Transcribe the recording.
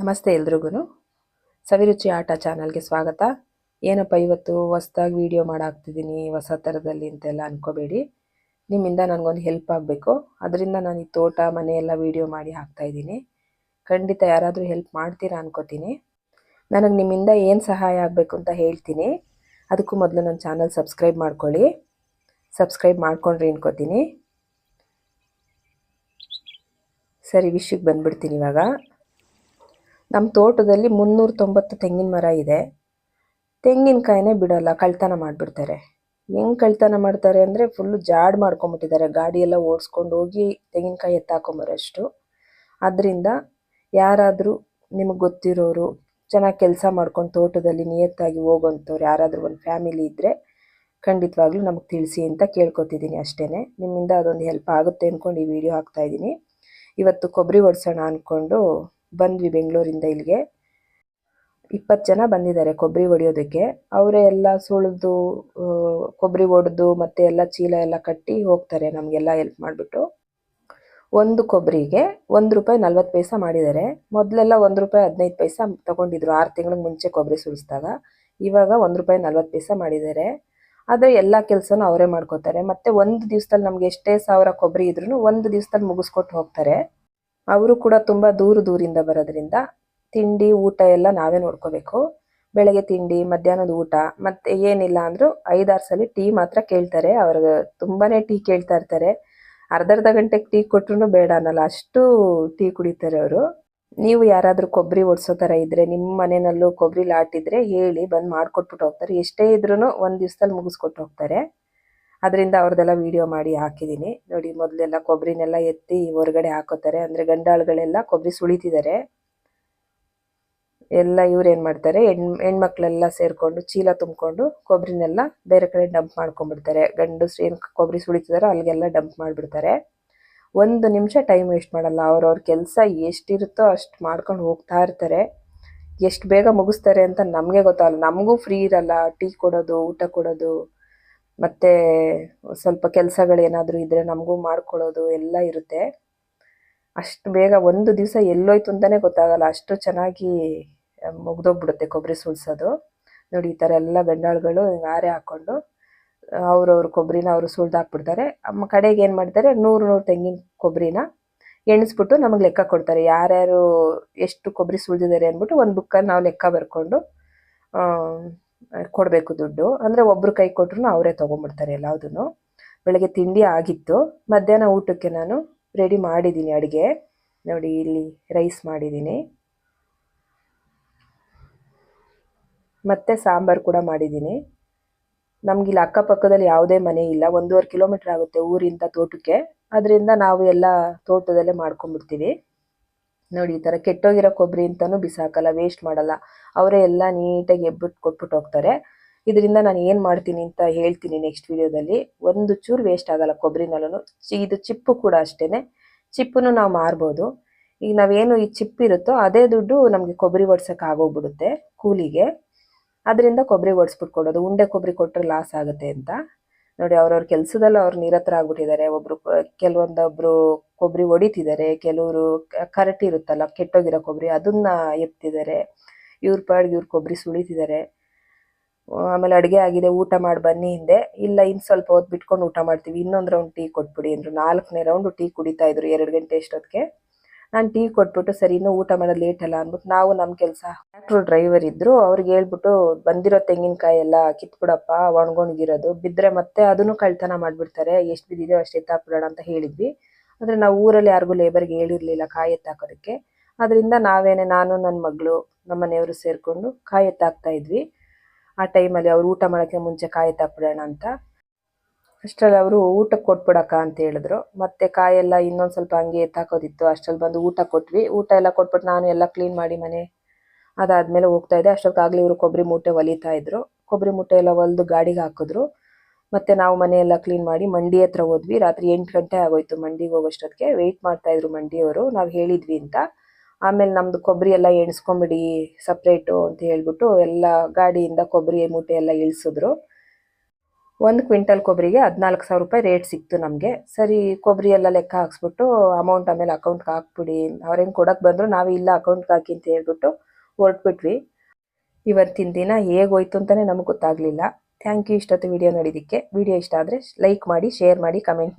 ನಮಸ್ತೆ ಎಲ್ರಿಗೂ ಸವಿರುಚಿ ಆಟ ಚಾನಲ್ಗೆ ಸ್ವಾಗತ. ಏನಪ್ಪ ಇವತ್ತು ಹೊಸ್ದಾಗಿ ವಿಡಿಯೋ ಮಾಡಾಕ್ತಿದ್ದೀನಿ, ಹೊಸ ಥರದಲ್ಲಿ ಅಂತೆಲ್ಲ ಅನ್ಕೋಬೇಡಿ. ನಿಮ್ಮಿಂದ ನನಗೊಂದು ಹೆಲ್ಪ್ ಆಗಬೇಕು. ಅದರಿಂದ ನಾನು ಈ ತೋಟ ಮನೆಯೆಲ್ಲ ವೀಡಿಯೋ ಮಾಡಿ ಹಾಕ್ತಾಯಿದ್ದೀನಿ ಖಂಡಿತ ಯಾರಾದರೂ ಹೆಲ್ಪ್ ಮಾಡ್ತೀರಾ ಅನ್ಕೋತೀನಿ. ನನಗೆ ನಿಮ್ಮಿಂದ ಏನು ಸಹಾಯ ಆಗಬೇಕು ಅಂತ ಹೇಳ್ತೀನಿ. ಅದಕ್ಕೂ ಮೊದಲು ನನ್ನ ಚಾನಲ್ ಸಬ್ಸ್ಕ್ರೈಬ್ ಮಾಡ್ಕೊಳ್ಳಿ. ಸಬ್ಸ್ಕ್ರೈಬ್ ಮಾಡ್ಕೊಂಡ್ರಿ ಅನ್ಕೋತೀನಿ. ಸರಿ ವಿಷಯಕ್ಕೆ ಬಂದ್ಬಿಡ್ತೀನಿ ಇವಾಗ. ನಮ್ಮ ತೋಟದಲ್ಲಿ ಮುನ್ನೂರ ತೊಂಬತ್ತು ತೆಂಗಿನ ಮರ ಇದೆ. ತೆಂಗಿನಕಾಯಿನೇ ಬಿಡೋಲ್ಲ, ಕಳ್ತನ ಮಾಡಿಬಿಡ್ತಾರೆ. ಹೆಂಗೆ ಕಳ್ತನ ಮಾಡ್ತಾರೆ ಅಂದರೆ ಫುಲ್ಲು ಜಾಡ್ ಮಾಡ್ಕೊಂಬಿಟ್ಟಿದ್ದಾರೆ. ಗಾಡಿಯೆಲ್ಲ ಓಡಿಸ್ಕೊಂಡು ಹೋಗಿ ತೆಂಗಿನಕಾಯಿ ಎತ್ತಾಕೊಂಬರೋಷ್ಟು. ಅದರಿಂದ ಯಾರಾದರೂ ನಿಮಗೆ ಗೊತ್ತಿರೋರು, ಚೆನ್ನಾಗಿ ಕೆಲಸ ಮಾಡ್ಕೊಂಡು ತೋಟದಲ್ಲಿ ನಿಯತ್ತಾಗಿ ಹೋಗೋಂಥವ್ರು ಯಾರಾದರೂ ಒಂದು ಫ್ಯಾಮಿಲಿ ಇದ್ದರೆ ಖಂಡಿತವಾಗ್ಲೂ ನಮಗೆ ತಿಳಿಸಿ ಅಂತ ಕೇಳ್ಕೊತಿದ್ದೀನಿ ಅಷ್ಟೇ ನಿಮ್ಮಿಂದ ಅದೊಂದು ಹೆಲ್ಪ್ ಆಗುತ್ತೆ ಅಂದ್ಕೊಂಡು ಈ ವಿಡಿಯೋ ಹಾಕ್ತಾಯಿದ್ದೀನಿ ಇವತ್ತು ಕೊಬ್ಬರಿ ಒಡಿಸೋಣ ಅಂದ್ಕೊಂಡು ಬಂದ್ವಿ ಬೆಂಗಳೂರಿಂದ ಇಲ್ಲಿಗೆ. ಇಪ್ಪತ್ತು ಜನ ಬಂದಿದ್ದಾರೆ ಕೊಬ್ಬರಿ ಹೊಡಿಯೋದಕ್ಕೆ. ಅವರೇ ಎಲ್ಲ ಸುಳಿದು ಕೊಬ್ಬರಿ ಒಡೆದು ಮತ್ತೆ ಎಲ್ಲ ಚೀಲ ಎಲ್ಲ ಕಟ್ಟಿ ಹೋಗ್ತಾರೆ ನಮಗೆಲ್ಲ ಹೆಲ್ಪ್ ಮಾಡಿಬಿಟ್ಟು. ಒಂದು ಕೊಬ್ಬರಿಗೆ ಒಂದು ರೂಪಾಯಿ ನಲ್ವತ್ತು ಪೈಸೆ ಮಾಡಿದ್ದಾರೆ. ಮೊದಲೆಲ್ಲ ಒಂದು ರೂಪಾಯಿ ಹದಿನೈದು ಪೈಸೆ ತಗೊಂಡಿದ್ರು ಆರು ತಿಂಗಳ ಮುಂಚೆ ಕೊಬ್ಬರಿ ಸುಳಿಸಿದಾಗ ಇವಾಗ ಒಂದು ರೂಪಾಯಿ ನಲ್ವತ್ತು ಪೈಸೆ ಮಾಡಿದ್ದಾರೆ. ಆದರೆ ಎಲ್ಲ ಕೆಲಸನೂ ಅವರೇ ಮಾಡ್ಕೋತಾರೆ. ಮತ್ತು ಒಂದು ದಿವಸದಲ್ಲಿ ನಮಗೆ ಎಷ್ಟೇ ಸಾವಿರ ಕೊಬ್ಬರಿ ಇದ್ರೂ ಒಂದು ದಿವಸದಲ್ಲಿ ಮುಗಿಸ್ಕೊಟ್ಟು ಹೋಗ್ತಾರೆ. ಅವರು ಕೂಡ ತುಂಬ ದೂರ ದೂರಿಂದ ಬರೋದ್ರಿಂದ ತಿಂಡಿ, ಊಟ ಎಲ್ಲ ನಾವೇ ನೋಡ್ಕೋಬೇಕು. ಬೆಳಗ್ಗೆ ತಿಂಡಿ, ಮಧ್ಯಾಹ್ನದ ಊಟ, ಮತ್ತೆ ಏನಿಲ್ಲ ಅಂದರೂ ಐದಾರು ಸಲ ಟೀ ಮಾತ್ರ ಕೇಳ್ತಾರೆ. ಅವ್ರಿಗೆ ತುಂಬಾನೇ ಟೀ ಕೇಳ್ತಾ ಇರ್ತಾರೆ. ಅರ್ಧ ಅರ್ಧ ಗಂಟೆಗೆ ಟೀ ಕೊಟ್ರು ಬೇಡ ಅನ್ನಲ್ಲ, ಅಷ್ಟು ಟೀ ಕುಡಿತಾರೆ ಅವರು. ನೀವು ಯಾರಾದರೂ ಕೊಬ್ಬರಿ ಓಡಿಸೋ ಥರ ಇದ್ರೆ ನಿಮ್ಮ ಮನೆಯಲ್ಲೂ ಕೊಬ್ಬರಿ ಲಾಟ್ ಇದ್ರೆ ಹೇಳಿ ಬಂದು ಮಾಡಿಕೊಟ್ಬಿಟ್ಟು ಹೋಗ್ತಾರೆ. ಎಷ್ಟೇ ಇದ್ರೂ ಒಂದು ದಿವಸದಲ್ಲಿ ಮುಗಿಸ್ಕೊಟ್ಟು ಹೋಗ್ತಾರೆ. ಅದರಿಂದ ಅವ್ರದ್ದೆಲ್ಲ ವಿಡಿಯೋ ಮಾಡಿ ಹಾಕಿದ್ದೀನಿ ನೋಡಿ, ಮೊದಲೆಲ್ಲ ಕೊಬ್ಬರಿನೆಲ್ಲ ಎತ್ತಿ ಹೊರಗಡೆ ಹಾಕೋತಾರೆ. ಅಂದರೆ ಗಂಡಾಳುಗಳೆಲ್ಲ ಕೊಬ್ಬರಿ ಸುಳಿತಿದ್ದಾರೆ ಎಲ್ಲ ಇವ್ರು ಏನು ಮಾಡ್ತಾರೆ, ಹೆಣ್, ಹೆಣ್ಮಕ್ಳೆಲ್ಲ ಸೇರಿಕೊಂಡು ಚೀಲ ತುಂಬಿಕೊಂಡು ಕೊಬ್ಬರಿನೆಲ್ಲ ಬೇರೆ ಕಡೆ ಡಂಪ್ ಮಾಡ್ಕೊಂಡ್ಬಿಡ್ತಾರೆ. ಗಂಡು ಏನು ಕೊಬ್ಬರಿ ಸುಳಿತಿದಾರೋ ಅಲ್ಲಿಗೆಲ್ಲ ಡಂಪ್ ಮಾಡಿಬಿಡ್ತಾರೆ. ಒಂದು ನಿಮಿಷ ಟೈಮ್ ವೇಸ್ಟ್ ಮಾಡಲ್ಲ. ಅವ್ರವ್ರ ಕೆಲಸ ಎಷ್ಟಿರುತ್ತೋ ಅಷ್ಟು ಮಾಡ್ಕೊಂಡು ಹೋಗ್ತಾ ಇರ್ತಾರೆ. ಎಷ್ಟು ಬೇಗ ಮುಗಿಸ್ತಾರೆ ಅಂತ ನಮಗೆ ಗೊತ್ತಾಗಲ್ಲ. ನಮಗೂ ಫ್ರೀ ಇರಲ್ಲ. ಟೀ ಕೊಡೋದು, ಊಟ ಕೊಡೋದು. ಮತ್ತು ಸ್ವಲ್ಪ ಕೆಲಸಗಳೇನಾದರೂ ಇದ್ದರೆ ನಮಗೂ ಮಾಡ್ಕೊಳ್ಳೋದು ಎಲ್ಲ ಇರುತ್ತೆ. ಅಷ್ಟು ಬೇಗ ಒಂದು ದಿವಸ ಎಲ್ಲೋಯ್ತು ಅಂತಲೇ ಗೊತ್ತಾಗಲ್ಲ. ಅಷ್ಟು ಚೆನ್ನಾಗಿ ಮುಗ್ದೋಗ್ಬಿಡುತ್ತೆ ಕೊಬ್ಬರಿ ಸುಳ್ಸೋದು ನೋಡಿ, ಈ ಥರ ಎಲ್ಲ ಬೆಂಡಾಳುಗಳು ಆರೆ ಹಾಕ್ಕೊಂಡು ಅವ್ರವ್ರ ಕೊಬ್ಬರಿನ ಅವರು ಸುಳ್ದು ಹಾಕ್ಬಿಡ್ತಾರೆ. ಅಮ್ಮ ಕಡೆಗೆ ಏನು ಮಾಡ್ತಾರೆ, ನೂರು ನೂರು ತೆಂಗಿನ ಕೊಬ್ಬರಿನ ಎಣಿಸ್ಬಿಟ್ಟು ನಮಗೆ ಲೆಕ್ಕ ಕೊಡ್ತಾರೆ. ಯಾರ್ಯಾರು ಎಷ್ಟು ಕೊಬ್ಬರಿ ಸುಳಿದಿದ್ದಾರೆ ಅಂದ್ಬಿಟ್ಟು ಒಂದು ಬುಕ್ಕಲ್ಲಿ ನಾವು ಲೆಕ್ಕ ಬರ್ಕೊಂಡು ಕೊಡಬೇಕು ದುಡ್ಡು. ಅಂದರೆ ಒಬ್ರು ಕೈ ಕೊಟ್ರು ಅವರೇ ತೊಗೊಂಬಿಡ್ತಾರೆ ಎಲ್ಲದನ್ನು ಬೆಳಗ್ಗೆ ತಿಂಡಿ ಆಗಿತ್ತು. ಮಧ್ಯಾಹ್ನ ಊಟಕ್ಕೆ ನಾನು ರೆಡಿ ಮಾಡಿದ್ದೀನಿ ಅಡುಗೆ. ನೋಡಿ, ಇಲ್ಲಿ ರೈಸ್ ಮಾಡಿದ್ದೀನಿ. ಮತ್ತು ಸಾಂಬಾರು ಕೂಡ ಮಾಡಿದ್ದೀನಿ. ನಮಗಿಲ್ಲಿ ಅಕ್ಕಪಕ್ಕದಲ್ಲಿ ಯಾವುದೇ ಮನೆ ಇಲ್ಲ. ಒಂದೂವರೆ ಕಿಲೋಮೀಟ್ರ್ ಆಗುತ್ತೆ ಊರಿಂದ ತೋಟಕ್ಕೆ. ಅದರಿಂದ ನಾವು ಎಲ್ಲ ತೋಟದಲ್ಲೇ ಮಾಡ್ಕೊಂಡ್ಬಿಡ್ತೀವಿ. ನೋಡಿ, ಈ ಥರ ಕೆಟ್ಟೋಗಿರೋ ಕೊಬ್ಬರಿ ಅಂತಲೂ ಬಿಸಾಕಲ್ಲ ವೇಸ್ಟ್ ಮಾಡಲ್ಲ. ಅವರೇ ಎಲ್ಲ ನೀಟಾಗಿ ಎಬ್ಬಿಟ್ಟು ಕೊಟ್ಬಿಟ್ಟು ಹೋಗ್ತಾರೆ. ಇದರಿಂದ ನಾನು ಏನು ಮಾಡ್ತೀನಿ ಅಂತ ಹೇಳ್ತೀನಿ ನೆಕ್ಸ್ಟ್ ವಿಡಿಯೋದಲ್ಲಿ ಒಂದು ಚೂರು ವೇಸ್ಟ್ ಆಗಲ್ಲ ಕೊಬ್ಬರಿನಲ್ಲೂ ಇದು ಚಿಪ್ಪು ಕೂಡ ಅಷ್ಟೇ ಚಿಪ್ಪನ್ನು ನಾವು ಮಾರ್ಬೋದು. ಈಗ ನಾವೇನು ಈ ಚಿಪ್ ಇರುತ್ತೋ ಅದೇ ದುಡ್ಡು ನಮಗೆ ಕೊಬ್ಬರಿ ಒಡ್ಸೋಕೆ ಆಗೋಗ್ಬಿಡುತ್ತೆ, ಕೂಲಿಗೆ. ಅದರಿಂದ ಕೊಬ್ಬರಿ ಒಡ್ಸ್ಬಿಟ್ಟು ಕೊಡೋದು ಉಂಡೆ ಕೊಬ್ಬರಿ ಕೊಟ್ಟರೆ ಲಾಸ್ ಆಗುತ್ತೆ ಅಂತ. ನೋಡಿ, ಅವ್ರವ್ರ ಕೆಲಸದಲ್ಲಿ ಅವ್ರು ನಿರತರ ಆಗ್ಬಿಟ್ಟಿದ್ದಾರೆ. ಒಬ್ರು ಕೆಲವೊಂದೊಬ್ರು ಕೊಬ್ಬರಿ ಹೊಡಿತಿದ್ದಾರೆ ಕೆಲವರು ಕರಟಿ ಇರುತ್ತಲ್ಲ, ಕೆಟ್ಟೋಗಿರೋ ಕೊಬ್ಬರಿ ಅದನ್ನ ಎತ್ತಿದ್ದಾರೆ. ಇವ್ರ ಪಾಡ್ಗೆ ಇವ್ರ ಕೊಬ್ಬರಿ ಸುಳಿತಿದ್ದಾರೆ. ಆಮೇಲೆ ಅಡುಗೆ ಆಗಿದೆ, ಊಟ ಮಾಡಿ ಬನ್ನಿ ಹಿಂದೆ. ಇಲ್ಲ ಇನ್ನು ಸ್ವಲ್ಪ ಹೊತ್ತು ಬಿಟ್ಕೊಂಡು ಊಟ ಮಾಡ್ತೀವಿ. ಇನ್ನೊಂದು ರೌಂಡ್ ಟೀ ಕೊಟ್ಬಿಡಿ ಅಂದರು. ನಾಲ್ಕನೇ ರೌಂಡು ಟೀ ಕುಡಿತಾ ಇದ್ರು, ಎರಡು ಗಂಟೆ ಎಷ್ಟೊತ್ತಿಗೆ ನಾನು ಟೀ ಕೊಟ್ಬಿಟ್ಟು ಸರಿ, ಇನ್ನೂ ಊಟ ಮಾಡೋದು ಲೇಟ್ ಅಲ್ಲ ಅಂದ್ಬಿಟ್ಟು ನಾವು ನಮ್ಮ ಕೆಲಸ ಟ್ರ್ಯಾಕ್ಟ್ರ್ ಡ್ರೈವರ್ ಇದ್ದರು ಅವ್ರಿಗೆ ಹೇಳ್ಬಿಟ್ಟು ಬಂದಿರೋ ತೆಂಗಿನಕಾಯಿ ಎಲ್ಲ ಕಿತ್ಬಿಡಪ್ಪ, ಒಣಗೊಂಡಿರೋದು. ಬಿದ್ದರೆ ಮತ್ತೆ ಅದನ್ನು ಕಳ್ತನ ಮಾಡಿಬಿಡ್ತಾರೆ. ಎಷ್ಟು ಬಿದ್ದಿದೆ ಅಷ್ಟು ಎತ್ತಾಕ್ಬಿಡೋಣ ಅಂತ ಹೇಳಿದ್ವಿ. ಆದರೆ ನಾವು ಊರಲ್ಲಿ ಯಾರಿಗೂ ಲೇಬರ್ಗೆ ಹೇಳಿರಲಿಲ್ಲ ಕಾಯಿ ಎತ್ತಾಕೋದಕ್ಕೆ. ಅದರಿಂದ ನಾವೇನೆ, ನಾನು ನನ್ನ ಮಗಳು ನಮ್ಮ ಮನೆಯವರು ಸೇರಿಕೊಂಡು ಕಾಯಿ ಎತ್ತಾಕ್ತಾ ಇದ್ವಿ. ಆ ಟೈಮಲ್ಲಿ ಅವ್ರು ಊಟ ಮಾಡೋಕ್ಕೆ ಮುಂಚೆ ಕಾಯಿ ಎತ್ತಾಕ್ಬಿಡೋಣ ಅಂತ. ಅಷ್ಟರಲ್ಲಿ ಅವರು ಊಟಕ್ಕೆ ಕೊಟ್ಬಿಡಕ್ಕ ಅಂತ ಹೇಳಿದ್ರು. ಮತ್ತೆ ಕಾಯೆಲ್ಲ ಇನ್ನೊಂದು ಸ್ವಲ್ಪ ಹಂಗೆ ಎತ್ತಾಕೋದಿತ್ತು. ಅಷ್ಟರಲ್ಲಿ ಬಂದು ಊಟ ಕೊಟ್ವಿ. ಊಟ ಎಲ್ಲ ಕೊಟ್ಬಿಟ್ಟು ನಾನು ಎಲ್ಲ ಕ್ಲೀನ್ ಮಾಡಿ ಮನೆ ಅದಾದಮೇಲೆ ಹೋಗ್ತಾ ಇದ್ದೆ. ಅಷ್ಟೊತ್ತಾಗಲಿ ಇವರು ಕೊಬ್ಬರಿ ಮೂಟೆ ಒಲಿತಾ ಇದ್ರು. ಕೊಬ್ಬರಿ ಮೂಟೆ ಎಲ್ಲ ಹೊಲಿದು ಗಾಡಿಗೆ ಹಾಕಿದ್ರು. ಮತ್ತೆ ನಾವು ಮನೆಯೆಲ್ಲ ಕ್ಲೀನ್ ಮಾಡಿ ಮಂಡಿ ಹತ್ರ ಹೋದ್ವಿ. ರಾತ್ರಿ ಎಂಟು ಗಂಟೆ ಆಗೋಯ್ತು ಮಂಡಿಗೆ ಹೋಗೋಷ್ಟೊತ್ತಿಗೆ ವೆಯ್ಟ್ ಮಾಡ್ತಾ ಇದ್ರು ಮಂಡಿಯವರು. ನಾವು ಹೇಳಿದ್ವಿ ಅಂತ. ಆಮೇಲೆ ನಮ್ದು ಕೊಬ್ಬರಿ ಎಲ್ಲ ಎಣಿಸ್ಕೊಂಬಿಡಿ ಸಪ್ರೇಟು ಅಂತ ಹೇಳ್ಬಿಟ್ಟು ಎಲ್ಲ ಗಾಡಿಯಿಂದ ಕೊಬ್ಬರಿ, ಮೂಟೆ ಎಲ್ಲ ಇಳಿಸಿದ್ರು. ಒಂದು ಕ್ವಿಂಟಲ್ ಕೊಬ್ಬರಿಗೆ ಹದಿನಾಲ್ಕು ಸಾವಿರ ರೂಪಾಯಿ ರೇಟ್ ಸಿಕ್ತು ನಮಗೆ. ಸರಿ ಕೊಬ್ಬರಿ ಎಲ್ಲ ಲೆಕ್ಕ ಹಾಕ್ಸ್ಬಿಟ್ಟು ಅಮೌಂಟ್ ಆಮೇಲೆ ಅಕೌಂಟ್ಗೆ ಹಾಕ್ಬಿಡಿ. ಅವ್ರೇನು ಕೊಡಕ್ಕೆ ಬಂದರು ನಾವು ಇಲ್ಲ ಅಕೌಂಟ್ಗೆ ಹಾಕಿ ಅಂತ ಹೇಳ್ಬಿಟ್ಟು ಹೊರಟ್ಬಿಟ್ವಿ. ಇವತ್ತಿನ ದಿನ ಹೇಗೋಯ್ತು ಅಂತಲೇ ನಮಗೆ ಗೊತ್ತಾಗಲಿಲ್ಲ. ಥ್ಯಾಂಕ್ ಯು ಇಷ್ಟೊತ್ತು ವಿಡಿಯೋ ನೋಡಿದ್ದಕ್ಕೆ. ವಿಡಿಯೋ ಇಷ್ಟ ಆದರೆ ಲೈಕ್ ಮಾಡಿ ಶೇರ್ ಮಾಡಿ ಕಮೆಂಟ್ ಮಾಡಿ.